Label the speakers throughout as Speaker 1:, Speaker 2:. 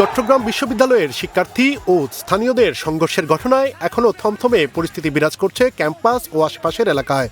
Speaker 1: চট্টগ্রাম বিশ্ববিদ্যালয়ের শিক্ষার্থী ও স্থানীয়দের সংঘর্ষের ঘটনায় এখনও থমথমে পরিস্থিতি বিরাজ করছে ক্যাম্পাস ও আশপাশের এলাকায়।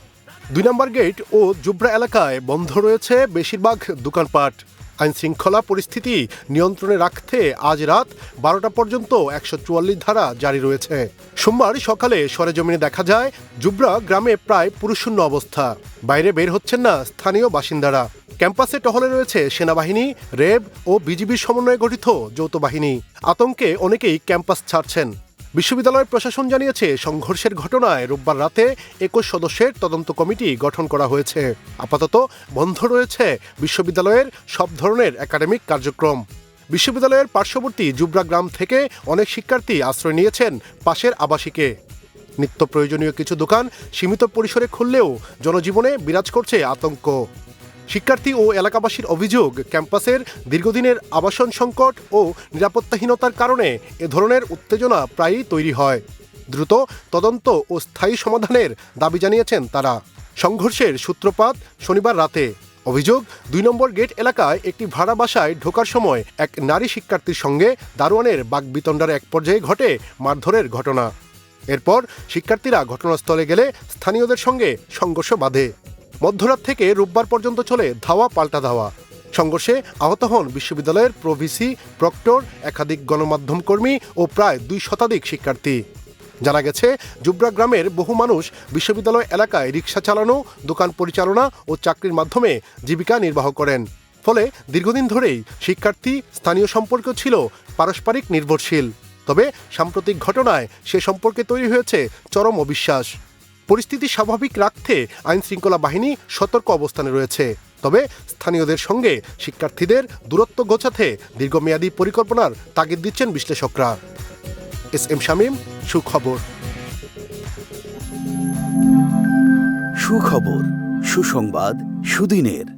Speaker 1: দুই নম্বর গেট ও জুব্রা এলাকায় বন্ধ রয়েছে বেশিরভাগ দোকানপাট। আইন শৃঙ্খলা পরিস্থিতি নিয়ন্ত্রণে রাখতে আজ রাত বারোটা পর্যন্ত একশো চুয়াল্লিশ ধারা জারি রয়েছে। সোমবার সকালে সরেজমিনে দেখা যায়, জুব্রা গ্রামে প্রায় পুরুষশূন্য অবস্থা। বাইরে বের হচ্ছেন না স্থানীয় বাসিন্দারা। ক্যাম্পাসে টহলে রয়েছে সেনাবাহিনী, রেব ও বিজিবির সমন্বয়ে গঠিত যৌথ বাহিনী। আতঙ্কে অনেকেই ক্যাম্পাস ছাড়ছেন। বিশ্ববিদ্যালয়ের প্রশাসন জানিয়েছে, সংঘর্ষের ঘটনায় রোববার রাতে একুশ সদস্যের তদন্ত কমিটি গঠন করা হয়েছে। আপাতত বন্ধ রয়েছে বিশ্ববিদ্যালয়ের সব ধরনের একাডেমিক কার্যক্রম। বিশ্ববিদ্যালয়ের পার্শ্ববর্তী জুবরা গ্রাম থেকে অনেক শিক্ষার্থী আশ্রয় নিয়েছেন পাশের আবাসিকে। নিত্য প্রয়োজনীয় কিছু দোকান সীমিত পরিসরে খুললেও জনজীবনে বিরাজ করছে আতঙ্ক। শিক্ষার্থী ও এলাকাবাসীর অভিযোগ, ক্যাম্পাসের দীর্ঘদিনের আবাসন সংকট ও নিরাপত্তাহীনতার কারণে এ ধরনের উত্তেজনা প্রায়ই তৈরি হয়। দ্রুত তদন্ত ও স্থায়ী সমাধানের দাবি জানিয়েছেন তারা। সংঘর্ষের সূত্রপাত শনিবার রাতে। অভিযোগ, দুই নম্বর গেট এলাকায় একটি ভাড়া বাসায় ঢোকার সময় এক নারী শিক্ষার্থীর সঙ্গে দারোয়ানের বাগবিতণ্ডার এক পর্যায়ে ঘটে মারধরের ঘটনা। এরপর শিক্ষার্থীরা ঘটনাস্থলে গেলে স্থানীয়দের সঙ্গে সংঘর্ষ বাধে। মধ্যরাত থেকে রোববার পর্যন্ত চলে ধাওয়া পাল্টা ধাওয়া। সংঘর্ষে আহত হন বিশ্ববিদ্যালয়ের প্রভিসি, প্রক্টর, একাধিক গণমাধ্যম কর্মী ও প্রায় দুই শতাধিক শিক্ষার্থী। জানা গেছে, জুবরা গ্রামের বহু মানুষ বিশ্ববিদ্যালয় এলাকায় রিক্সা চালানো, দোকান পরিচালনা ও চাকরির মাধ্যমে জীবিকা নির্বাহ করেন। ফলে দীর্ঘদিন ধরেই শিক্ষার্থী স্থানীয় সম্পর্ক ছিল পারস্পরিক নির্ভরশীল। তবে সাম্প্রতিক ঘটনায় সে সম্পর্কে তৈরি হয়েছে চরম অবিশ্বাস। পরিস্থিতি স্বাভাবিক রাখতে আইন শৃঙ্খলা বাহিনী সতর্ক অবস্থানে রয়েছে। তবে স্থানীয়দের সঙ্গে শিক্ষার্থীদের দূরত্ব গোছাতে দীর্ঘমেয়াদী পরিকল্পনার তাগিদ দিচ্ছেন বিশ্লেষকরা। এস এম শামীম, সুখবর।
Speaker 2: সুখবর, সুসংবাদ, সুদিনের।